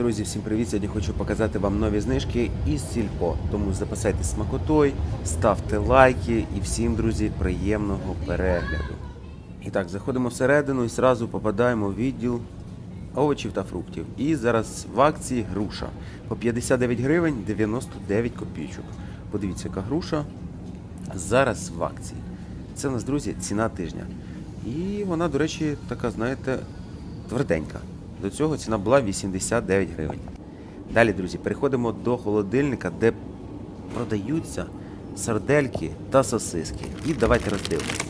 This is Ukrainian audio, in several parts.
Друзі, всім привіт! Сьогодні хочу показати вам нові знижки із Сільпо. Тому запасайтесь смакотой, ставте лайки і всім, друзі, приємного перегляду. І так, заходимо всередину і зразу попадаємо в відділ овочів та фруктів. І зараз в акції груша по 59 гривень 99 копійочок. Подивіться, яка груша зараз в акції. Це у нас, друзі, ціна тижня. І вона, до речі, така, знаєте, тверденька. До цього ціна була 89 гривень. Далі, друзі, переходимо до холодильника, де продаються сардельки та сосиски. І давайте роздивимося.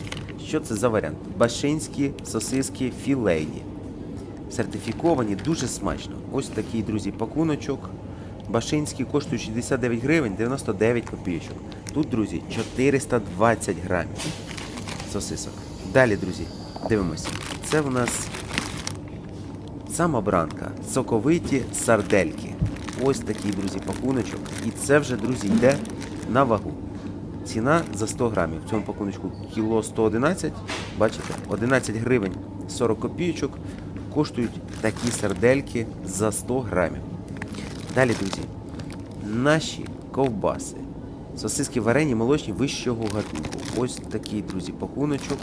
Що це за варіант? Башинські сосиски філейні. Сертифіковані дуже смачно. Ось такий, друзі, пакуночок. Башинські коштують 69 гривень 99 копійочок. Тут, друзі, 420 грамів сосисок. Далі, друзі, дивимося. Це в нас самобранка, соковиті сардельки. Ось такий, друзі, пакуночок. І це вже, друзі, йде на вагу. Ціна за 100 грамів. В цьому пакуночку кіло 111. Бачите, 11 гривень 40 копійочок коштують такі сардельки за 100 грамів. Далі, друзі, наші ковбаси. Сосиски варені молочні вищого гатунку. Ось такий, друзі, пакуночок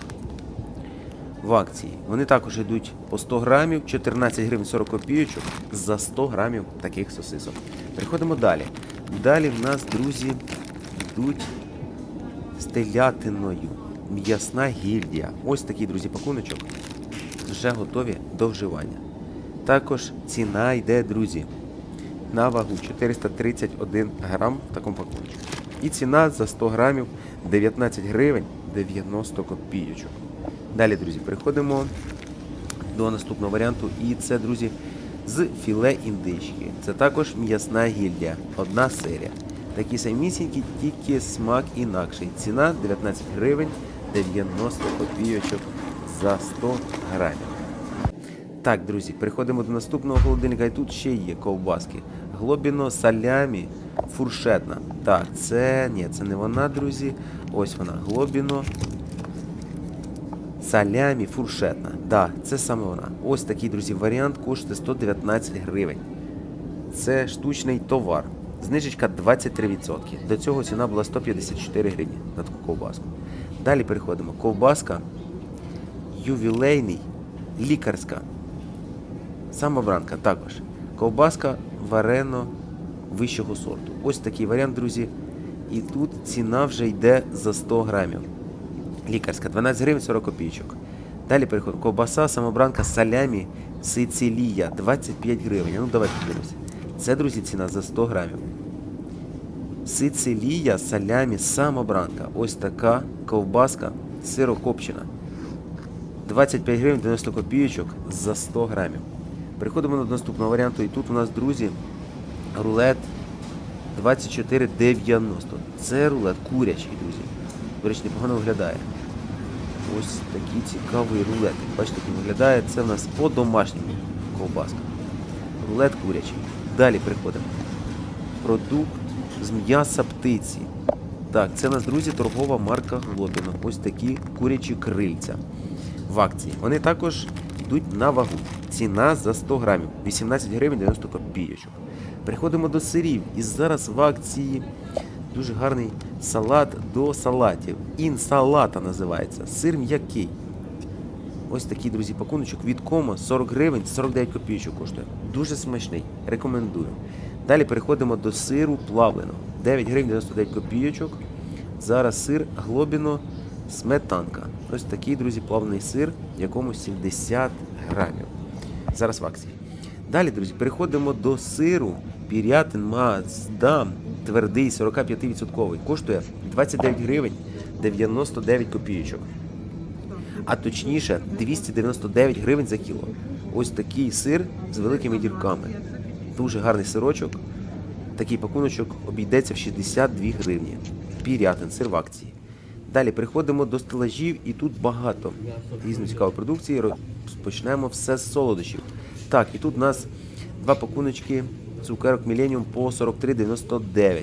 в акції. Вони також йдуть по 100 грамів, 14 гривень 40 копійочок за 100 грамів таких сосисок. Переходимо далі. Далі в нас, друзі, йдуть з телятиною. М'ясна гільдія. Ось такий, друзі, пакуночок. Вже готові до вживання. Також ціна йде, друзі, на вагу 431 грам в такому пакуночку. І ціна за 100 грамів 19 гривень 90 копійочок. Далі, друзі, переходимо до наступного варіанту. І це, друзі, з філе індички. Це також м'ясна гільдія. Одна серія. Такі самісінькі, тільки смак інакший. Ціна 19 гривень 90 копійочок за 100 грамів. Так, друзі, переходимо до наступного холодильника. І тут ще є ковбаски. Глобіно салямі фуршетна. Так, це ні, це не вона, друзі. Ось вона. Глобіно салямі фуршетна. Да, це саме вона. Ось такий, друзі, варіант коштує 119 гривень. Це штучний товар. Знижечка 23%. До цього ціна була 154 гривні на таку ковбаску. Далі переходимо. Ковбаска ювілейний, лікарська. Самобранка також. Ковбаска варено вищого сорту. Ось такий варіант, друзі. І тут ціна вже йде за 100 грамів. Лікарська 12 гривень 40 копійочок. Далі переходимо. Ковбаса, самобранка, салямі, Сицилія 25 гривень. Ну давайте подивимося. Це, друзі, ціна за 100 грамів. Сицилія, салямі, самобранка. Ось така ковбаска сирокопчена. 25 гривень 90 копійочок за 100 грамів. Переходимо до наступного варіанту. І тут у нас, друзі, рулет 24,90. Це рулет курячий, друзі. До речі, непогано виглядає. Ось такий цікавий рулет. Бачите, виглядає. Це в нас по-домашньому ковбаска. Рулет курячий. Далі переходимо. Продукт з м'яса птиці. Так, це у нас, друзі, торгова марка Глобіно. Ось такі курячі крильця в акції. Вони також йдуть на вагу. Ціна за 100 грамів 18 гривень 90 копійочок. Переходимо до сирів. І зараз в акції дуже гарний салат до салатів. Інсалата називається. Сир м'який. Ось такий, друзі, пакуночок від комо 40 гривень 49 копійочок коштує. Дуже смачний. Рекомендую. Далі переходимо до сиру плавленого. 9 гривень 99 копійочок. Зараз сир глобіно сметанка. Ось такий, друзі, плавлений сир, якому 70 грамів. Зараз в акції. Далі, друзі, переходимо до сиру Пірятин Маздам. Твердий 45%. Коштує 29 гривень 99 копійочок. А точніше 299 гривень за кіло. Ось такий сир з великими дірками. Дуже гарний сирочок. Такий пакуночок обійдеться в 62 гривні. Пірятин, сир в акції. Далі переходимо до стелажів, і тут багато різної цікавої продукції. Розпочнемо все з солодощів. Так, і тут у нас два пакуночки цукерок Millennium по 43,99.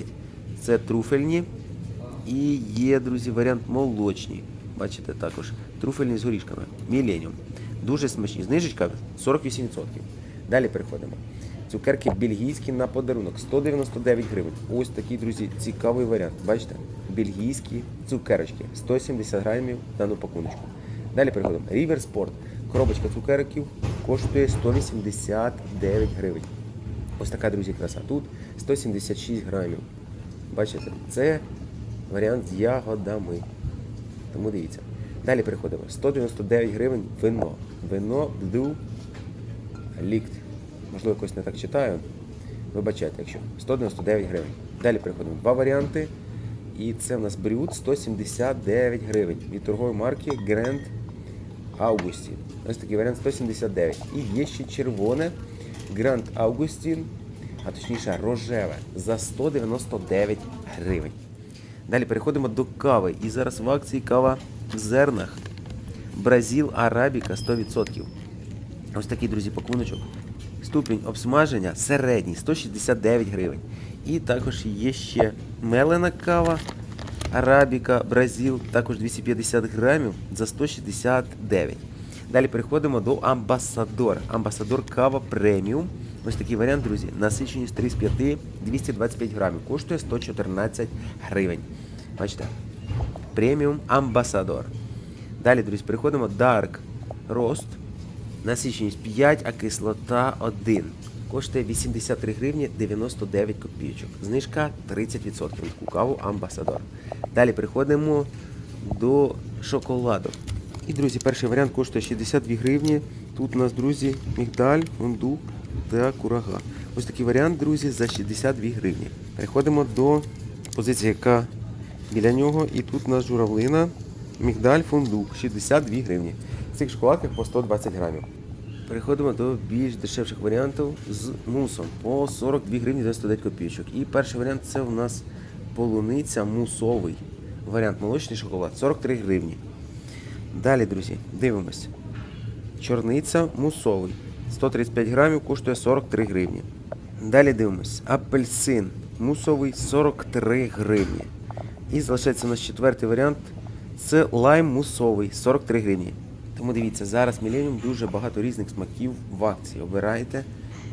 Це труфельні. І є, друзі, варіант молочні. Бачите, також труфельні з горішками. Millennium. Дуже смачні. Знижечка 48%. Далі переходимо. Цукерки бельгійські на подарунок 199 гривень. Ось такий, друзі, цікавий варіант. Бачите? Бельгійські цукерочки 170 грамів дану пакуночку. Далі переходимо. River Sport. Коробочка цукерків коштує 189 гривень. Ось така, друзі, краса. Тут 176 грамів. Бачите, це варіант з ягодами. Тому дивіться. Далі переходимо. 199 гривень вино. Вино Blue Лікт. Можливо, якось не так читаю. Вибачайте, якщо 199 гривень. Далі переходимо. Два варіанти. І це в нас брют 179 гривень. Від торгової марки Grand Augustin. Ось такий варіант 179. І є ще червоне Grand Augustin, а точніше рожеве, за 199 гривень. Далі переходимо до кави. І зараз в акції кава в зернах. Бразил Арабіка 100%. Ось такий, друзі, пакуночок. Ступінь обсмаження середній 169 гривень. І також є ще мелена кава Арабіка Бразил, також 250 грамів за 169. Далі переходимо до Амбасадор. Амбасадор кава преміум. Ось такий варіант, друзі. Насиченість 3 з 5, 225 грамів. Коштує 114 гривень. Бачите? Преміум Амбасадор. Далі, друзі, переходимо Dark Roast. Насиченість 5, а кислота 1. Коштує 83 гривні 99 копійочок. Знижка 30% від кукаву Амбасадор. Далі переходимо до шоколаду. І, друзі, перший варіант коштує 62 гривні. Тут у нас, друзі, мігдаль, фундук та курага. Ось такий варіант, друзі, за 62 гривні. Переходимо до позиції, яка біля нього. І тут у нас журавлина, мігдаль, фундук, 62 гривні. В цих шоколадках по 120 грамів. Переходимо до більш дешевших варіантів з мусом по 42 гривні 99 копійочок. І перший варіант це у нас полуниця мусовий. Варіант молочний шоколад 43 гривні. Далі, друзі, дивимось. Чорниця мусовий. 135 грамів коштує 43 гривні. Далі дивимось. Апельсин мусовий 43 гривні. І залишається у нас четвертий варіант. Це лайм мусовий 43 гривні. Тому дивіться, зараз Millennium дуже багато різних смаків в акції. Обирайте,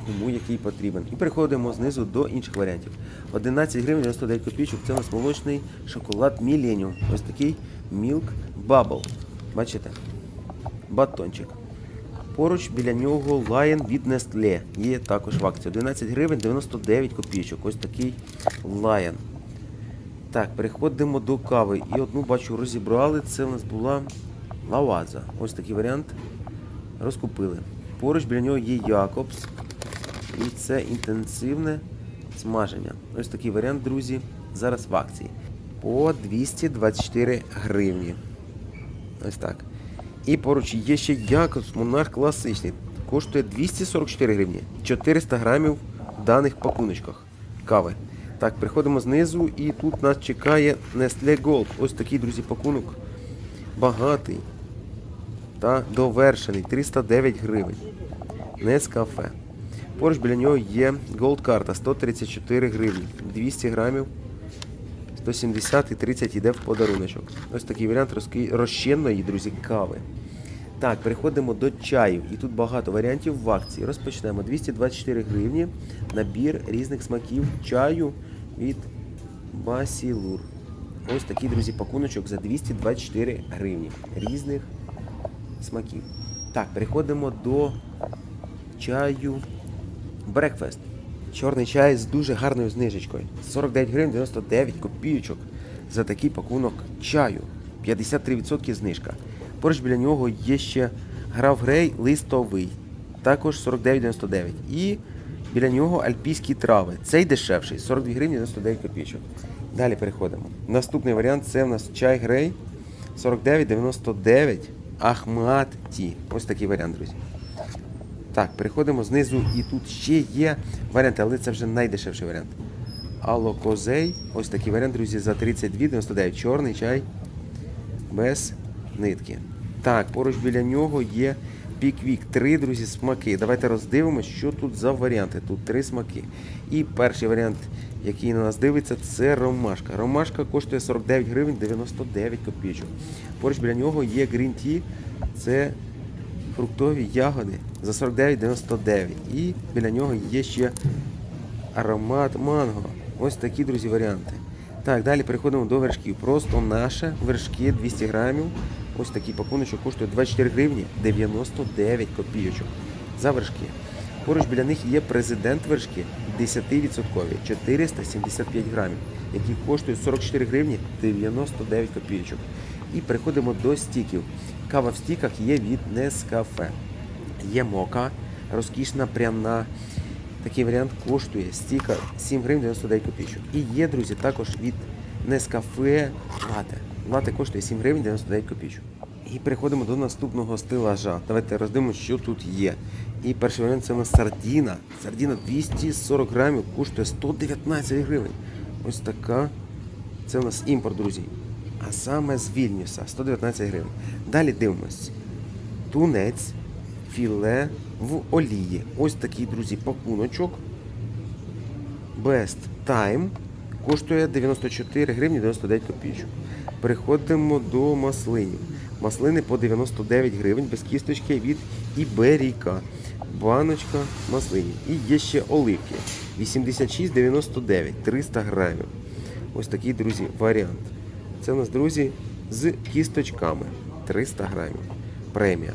кому який потрібен. І переходимо знизу до інших варіантів. 11 гривень 99 копійок. Це у нас молочний шоколад Millennium. Ось такий Milk Bubble. Бачите? Батончик. Поруч біля нього Lion від Nestle. Є також в акції. 11 гривень 99 копійок. Ось такий Lion. Так, переходимо до кави. І одну бачу розібрали. Це у нас була лаваза. Ось такий варіант. Розкупили. Поруч біля нього є Якобс. І це інтенсивне смаження. Ось такий варіант, друзі, зараз в акції. По 224 гривні. Ось так. І поруч є ще Якобс Монарх класичний. Коштує 244 гривні. 400 грамів в даних пакуночках кави. Так, приходимо знизу і тут нас чекає Nestle Gold. Ось такий, друзі, пакунок. Багатий та довершений. 309 гривень. Нескафе. Поруч біля нього є Gold карта 134 гривні. 200 грамів. 170 і 30 йде в подаруночок. Ось такий варіант розчинної, друзі, кави. Так, переходимо до чаю. І тут багато варіантів в акції. Розпочнемо. 224 гривні. Набір різних смаків чаю від Басілур. Ось такий, друзі, пакуночок за 224 гривні. Різних смаків. Так, переходимо до чаю Breakfast. Чорний чай з дуже гарною знижечкою. 49 гривень 99 копійочок за такий пакунок чаю. 53% знижка. Поруч біля нього є ще Граф Грей листовий. Також 49,99. І біля нього альпійські трави. Цей дешевший 42 гривні 99 копійочок. Далі переходимо. Наступний варіант це в нас чай Грей 49,99 Ахмат Ті. Ось такий варіант, друзі. Так, переходимо знизу, і тут ще є варіанти, але це вже найдешевший варіант. Алокозей. Ось такий варіант, друзі, за 32,99. Чорний чай без нитки. Так, поруч біля нього є Піквік. Три, друзі, смаки. Давайте роздивимося, що тут за варіанти. Тут три смаки. І перший варіант, який на нас дивиться, це ромашка. Ромашка коштує 49 гривень 99 копійочок. Поруч біля нього є Tea. Це фруктові ягоди за 49,99. І біля нього є ще аромат манго. Ось такі, друзі, варіанти. Так, далі переходимо до вершків. Просто наше вершки 200 грамів. Ось такий пакуночок коштує 24 гривні 99 копійочок за вершки. Поруч біля них є президент вершки 10% 475 грамів, які коштують 44 гривні 99 копійочок. І переходимо до стіків. Кава в стіках є від Nescafe. Є мока, розкішна пряна. Такий варіант коштує стіка 7 гривень 99 копійочок. І є, друзі, також від Nescafe лате. Лате коштує 7 гривень 99 копійочок. І переходимо до наступного стелажа. Давайте роздивимося, що тут є. І перший варіант це у нас сардіна. Сардіна 240 грамів коштує 119 гривень. Ось така. Це у нас імпорт, друзі. А саме з Вільнюса 119 гривень. Далі дивимось. Тунець, філе в олії. Ось такий, друзі, пакуночок. Best Time коштує 94 гривні 99 копійочок. Переходимо до маслинів. Маслини по 99 гривень без кісточки від Іберіка. Баночка маслинів. І є ще оливки. 86,99 300 грамів. Ось такий, друзі, варіант. Це у нас, друзі, з кісточками. 300 грамів. Премія.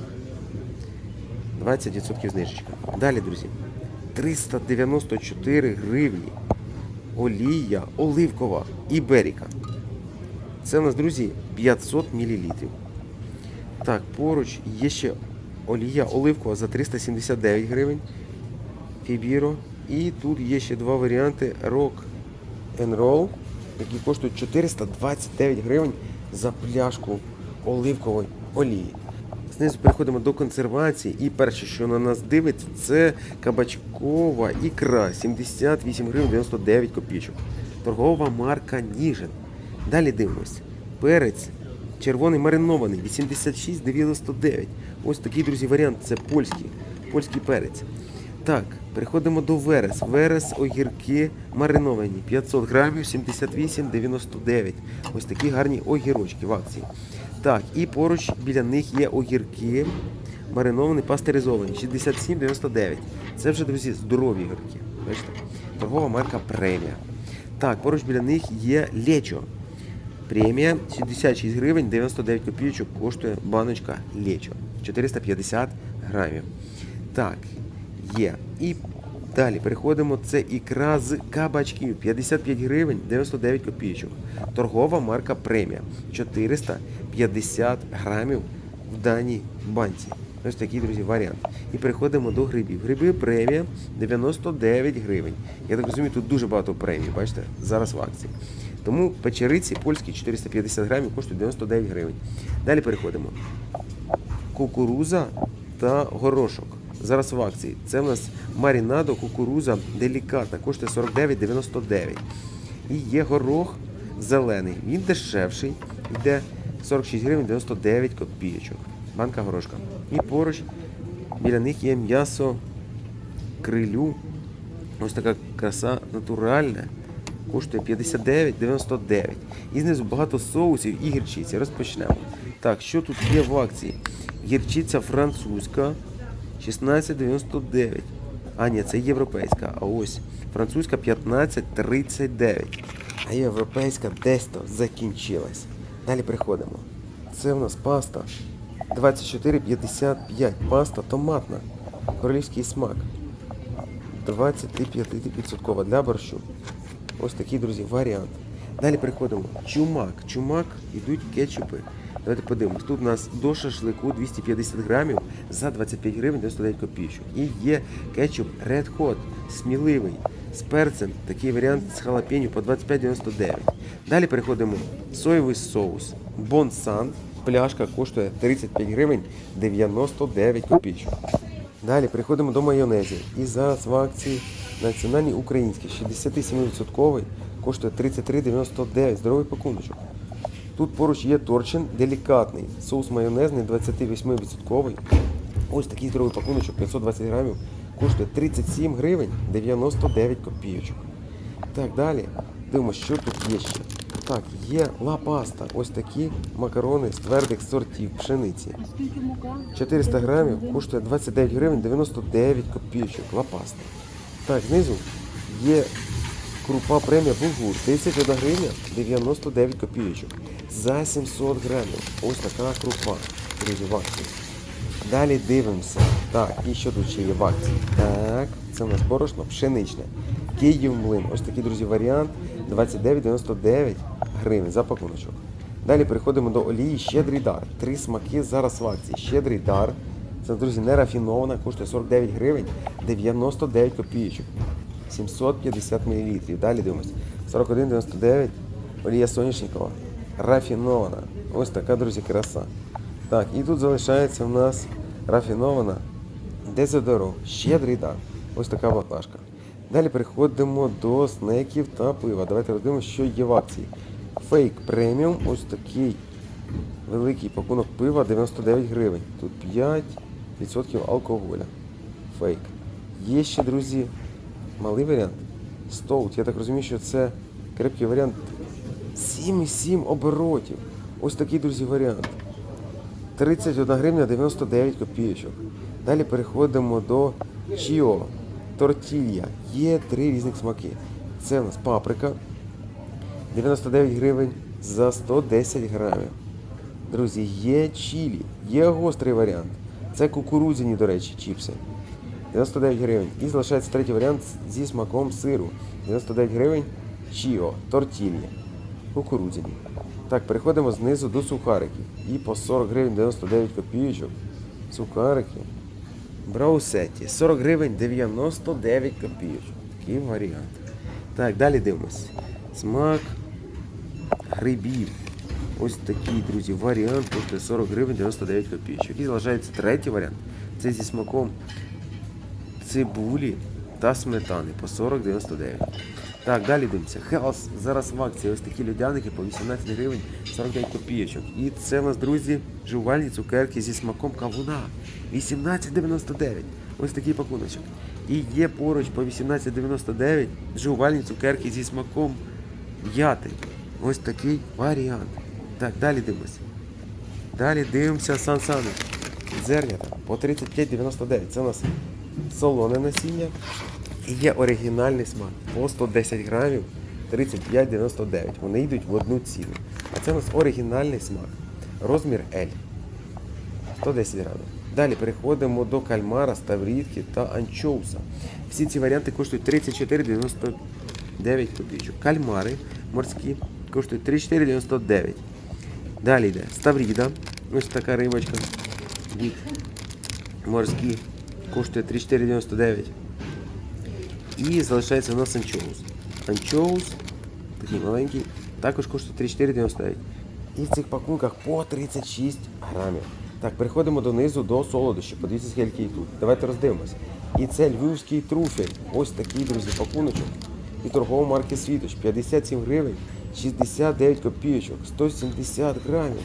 20% знижечка. Далі, друзі. 394 гривні. Олія оливкова Іберіка. Це у нас, друзі, 500 мл. Так, поруч є ще олія оливкова за 379 гривень. Фібіро. І тут є ще два варіанти Rock and Roll, які коштують 429 гривень за пляшку оливкової олії. Знизу переходимо до консервації. І перше, що на нас дивиться, це кабачкова ікра 78 гривень 99 копійок. Торгова марка Ніжин. Далі дивимось. Перець червоний маринований 86,99. Ось такий, друзі, варіант. Це польський, польський перець. Так, переходимо до верес. Верес, огірки мариновані. 500 грамів 78,99. Ось такі гарні огірочки в акції. Так, і поруч біля них є огірки мариновані, пастеризовані. 67,99. Це вже, друзі, здорові огірки. Бачите? Торгова марка премія. Так, поруч біля них є лечо. Премія 66 гривень 99 копійочок коштує баночка лечо. 450 грамів. Так, є. І далі переходимо. Це ікра з кабачків. 55 гривень 99 копійочок. Торгова марка премія. 450 грамів в даній банці. Ось такий, друзі, варіант. І переходимо до грибів. Гриби премія 99 гривень. Я так розумію, тут дуже багато премій, бачите, зараз в акції. Тому печериці польські 450 грамів коштують 99 гривень. Далі переходимо. Кукуруза та горошок. Зараз в акції. Це в нас марінадо, кукуруза делікатна, коштує 49,99. І є горох зелений. Він дешевший, йде 46 гривень 99 копійочок. Банка горошка. І поруч біля них є м'ясо крилю. Ось така краса натуральна. Коштує 59,99. І знизу багато соусів і гірчиці. Розпочнемо. Так, що тут є в акції? Гірчиця французька 16,99. А, ні, це європейська. А ось французька 15,39. А європейська десь то закінчилась. Далі переходимо. Це у нас паста 24,55. Паста томатна. Королівський смак. 25% для борщу. Ось такий, друзі, варіант. Далі переходимо. Чумак. Чумак йдуть кетчупи. Давайте подивимось. Тут у нас до шашлику 250 грамів за 25 гривень 99 копійочок. І є кетчуп Red Hot, сміливий, з перцем. Такий варіант з халапенью по 25,99. Далі переходимо. Соєвий соус. Бонсан. Пляшка коштує 35 гривень 99 копійочок. Далі переходимо до майонезів. І зараз в акції національний український 67% коштує 33,99. Здоровий пакуночок. Тут поруч є торчин делікатний. Соус майонезний 28%. Ось такий здоровий пакуночок 520 грамів. Коштує 37 гривень 99 копійочок. Так, далі. Дивимося, що тут є ще. Так, є лапаста. Ось такі макарони з твердих сортів пшениці. А скільки мука? 400 грамів коштує 29 гривень 99 копійочок. Лапаста. Так, знизу є крупа премія булгур. 31 гривня 99 копійочок. За 700 грамів. Ось така крупа. Друзі, в акції. Далі дивимося. Так, і що тут ще є в акції? Так, це у нас борошно пшеничне. Київ млин. Ось такий, друзі, варіант. 29,99 гривень за пакуночок. Далі переходимо до олії Щедрий дар. Три смаки зараз в акції. Щедрий дар. Це, друзі, не рафінована, коштує 49 гривень 99 копійочок. 750 мл. Далі дивимося. 41,99 олія соняшникова. Рафінована. Ось така, друзі, краса. Так, і тут залишається в нас рафінована дезодоро. Щедрий дар. Ось така баклажка. Далі переходимо до снеків та пива. Давайте роздивимося, що є в акції. Фейк преміум, ось такий великий пакунок пива 99 гривень. Тут 5% алкоголя. Фейк. Є ще, друзі, малий варіант. Стоут. Я так розумію, що це крепкий варіант 7,7 оборотів. Ось такий, друзі, варіант. 31 гривня 99 копійочок. Далі переходимо до Чіо. Тортілья. Є три різних смаки. Це у нас паприка. 99 гривень за 110 грамів. Друзі, є чілі, є гострий варіант. Це кукурудзяні, до речі, чіпси. 99 гривень. І залишається третій варіант зі смаком сиру. 99 гривень чіо, тортілья. Кукурудзяні. Так, переходимо знизу до сухариків. І по 40 гривень 99 копійочок. Сухарики. Браусеті. 40 гривень 99 копійочок. Такий варіант. Так, далі дивимось. Смак грибів. Ось такий, друзі, варіант коштує 40 гривень 99 копійочок. І залишається третій варіант. Це зі смаком цибулі та сметани по 40,99. Так, далі дивимося. Хелс зараз в акції. Ось такі льодяники по 18 гривень 49 копійочок. І це у нас, друзі, жувальні цукерки зі смаком кавуна. 18,99. Ось такий пакуночок. І є поруч по 18,99 жувальні цукерки зі смаком м'яти. Ось такий варіант. Так, далі дивимося. Далі дивимося Сан Санич. Зернята по 35,99. Це у нас солоне насіння. І є оригінальний смак по 110 грамів 35,99. Вони йдуть в одну ціну. А це у нас оригінальний смак. Розмір L. 110 грамів. Далі переходимо до кальмара, ставрідки та анчоуса. Всі ці варіанти коштують 34,99 копійочок. Кальмари морські коштують 34,99. Далі йде ставріда. Ось така рибочка. Від морські коштує 34,99. І залишається у нас анчоус. Анчоус, такий маленький, також коштує 34,99. І в цих пакунках по 36 грамів. Так, переходимо донизу до солодощів. Подивіться, скільки їх тут. Давайте роздивимося. І це львівський труфель. Ось такий, друзі, пакуночок. І торгова марки Світоч. 57 гривень, 69 копійочок, 170 грамів.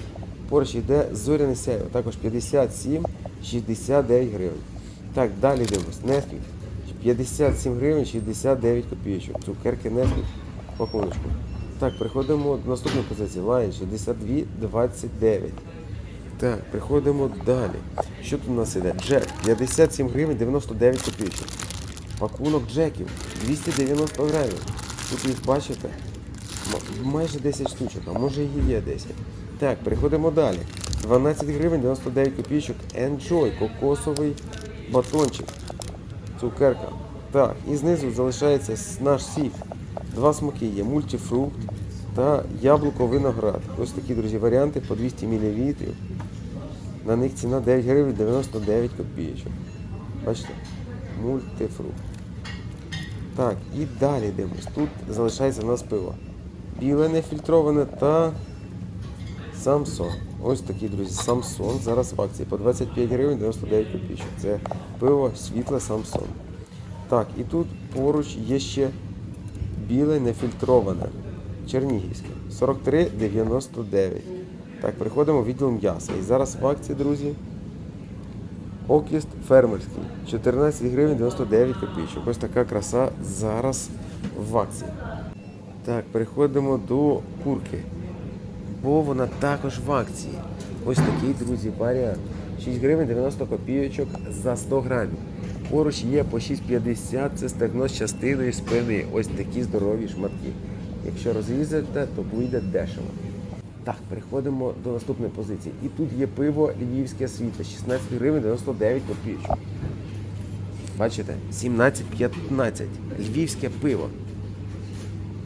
Поруч йде зоряне сяйво. Також 57, 69 гривень. Так, далі дивимось. Несквік. 57 гривень 69 копійочок. Цукерки Несквік пакуночку. Так, переходимо до наступної позиції. Лайн 62,29. Так, переходимо далі. Що тут у нас іде? Джек 57 гривень 99 копійочок. Пакунок джеків 290 гривень. Тут їх бачите? Майже 10 штучок, а може і є 10. Так, переходимо далі. 12 гривень 99 копійочок. Enjoy кокосовий батончик. Цукерка. Так, і знизу залишається наш сік. Два смаки є мультифрукт та яблуко виноград. Ось такі, друзі, варіанти по 200 мл. На них ціна 9 гривень 99 копійочок. Бачите? Мультифрукт. Так, і далі дивимось. Тут залишається у нас пиво. Біле нефільтроване та Самсон. Ось такий, друзі, Самсон. Зараз в акції по 25 гривень 99 копійок. Це пиво світле Самсон. Так, і тут поруч є ще біле нефільтроване. Чернігівське. 43,99. Так, переходимо в відділ м'яса. І зараз в акції, друзі. Окіст фермерський. 14 гривень 99 копійок. Ось така краса зараз в акції. Так, переходимо до курки. Бо вона також в акції. Ось такий, друзі, варіант. 6 гривень 90 копійочок за 100 грамів. Поруч є по 6,50, це стегно з частиною спини. Ось такі здорові шматки. Якщо розрізати, то вийде дешево. Так, переходимо до наступної позиції. І тут є пиво Львівське світло, 16 гривень 99 копійочок. Бачите? 17,15. Львівське пиво.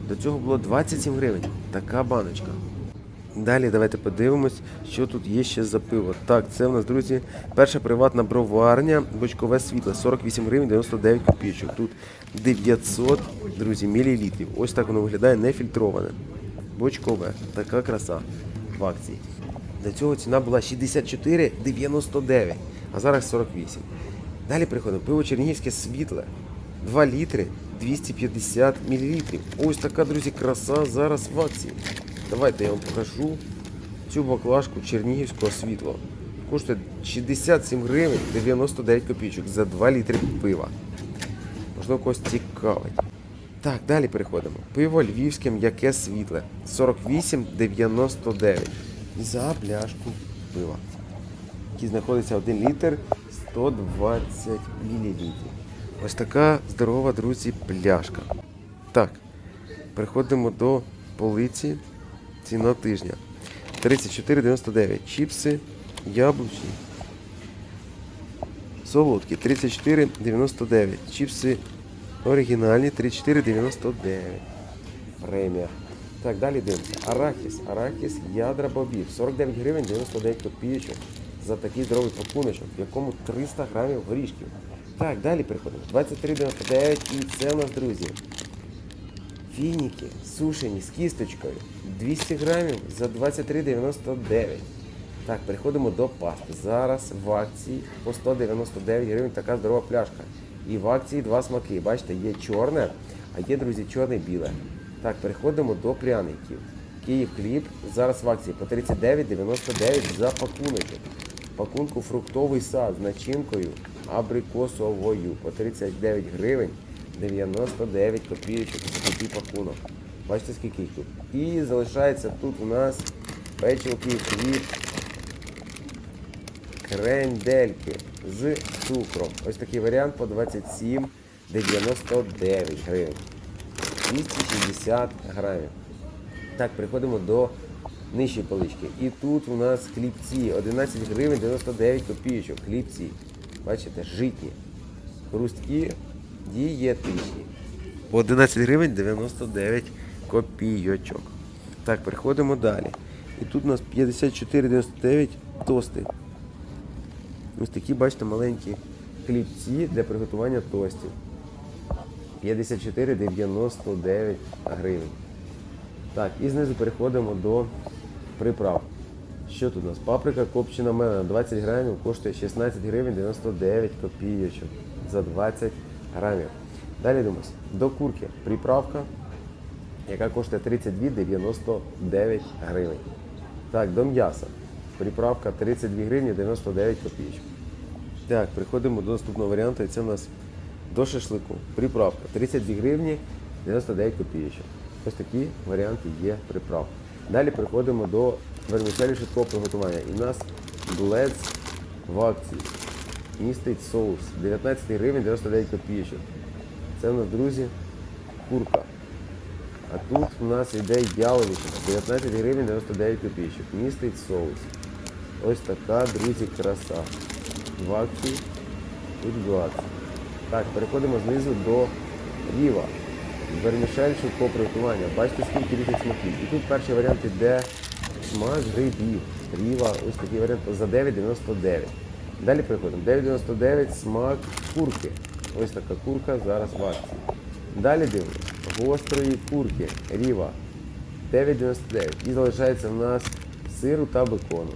До цього було 27 гривень. Така баночка. Далі давайте подивимось, що тут є ще за пиво. Так, це в нас, друзі, перша приватна броварня, бочкове світло, 48 гривень 99 копійочок. Тут 900, друзі, мілілітрів. Ось так воно виглядає нефільтроване. Бочкове. Така краса в акції. До цього ціна була 64,99, а зараз 48. Далі приходимо пиво Чернігівське світле. 2 літри 250 мл. Ось така, друзі, краса зараз в акції. Давайте я вам покажу цю баклажку Чернігівського світла. Коштує 67 гривень 99 копійочок за 2 літри пива. Можливо, когось цікавить. Так, далі переходимо. Пиво львівське м'яке світле 48,99 за пляшку пива. Який знаходиться 1 літр 120 мл. Ось така здорова, друзі, пляшка. Так, переходимо до полиці. Ціна тижня. 34,99. Чіпси яблучні. Солодкі 34,99. Чіпси оригінальні 34,99. Премія. Так, далі дивимося. Арахіс. Арахіс ядра бобів. 49 гривень 99 копійочок за такий здоровий пакуночок, в якому 300 грамів горішків. Так, далі переходимо. 23,99 і це у нас, друзі. Фініки сушені з кісточкою 200 грамів за 23,99. Так, переходимо до пасти. Зараз в акції по 199 гривень така здорова пляшка. І в акції два смаки. Бачите, є чорне, а є, друзі, чорне і біле. Так, переходимо до пряників. Київ хліб зараз в акції по 39,99 за пакуночок. Пакунку фруктовий сад з начинкою абрикосовою по 39 гривень 99 копійочок такий пакунок. Бачите, скільки їх тут. І залишається тут у нас печиво Київ хліб крендельки з цукром. Ось такий варіант по 27,99 гривень. 260 грамів. Так, переходимо до нижчої полички. І тут у нас хлібці 11 гривень 99 копійочок. Хлібці. Бачите, житні. Хрусткі дієтичні. По 11 гривень 99 копійочок. Так, переходимо далі. І тут у нас 54,99 тости. Ось такі, бачите, маленькі хлібці для приготування тостів. 54,99 гривень. Так, і знизу переходимо до приправ. Що тут у нас? Паприка копчена мелена 20 грамів коштує 16 гривень 99 копійочок за 20 грамів. Далі дивимося. До курки приправка, яка коштує 32,99 гривень. Так, до м'яса. Приправка 32 гривні 99 копійочок. Так, приходимо до наступного варіанту, це у нас до шашлику. Приправка 32 гривні 99 копійочок. Ось такі варіанти є приправ. Далі переходимо до вермішелі швидкого приготування. І в нас блец в акції. Містить соус 19 гривень 99 копійочок. Це у нас, друзі, курка. А тут у нас йде яловичина 19 гривень 99 копійочок. Містить соус. Ось така, друзі, краса. В акції. Тут в акції. Так, переходимо знизу до ріва. Вермішель швидкого приготування. Бачите, скільки різних смаків. І тут перший варіант іде смак грибів. Ріва, ось такий варіант за 9,99. Далі переходимо. 9,99 смак курки. Ось така курка зараз в акції. Далі дивимося. Гострої курки. Ріва. 9,99. І залишається в нас сиру та бекону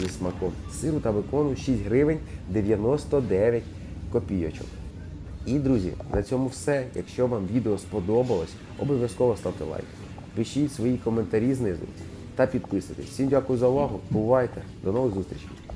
зі смаком. Сиру та бекону 6 гривень 99 копійочок. І, друзі, на цьому все. Якщо вам відео сподобалось, обов'язково ставте лайк. Пишіть свої коментарі знизу та підписуйтесь. Всім дякую за увагу. Бувайте. До нових зустрічей.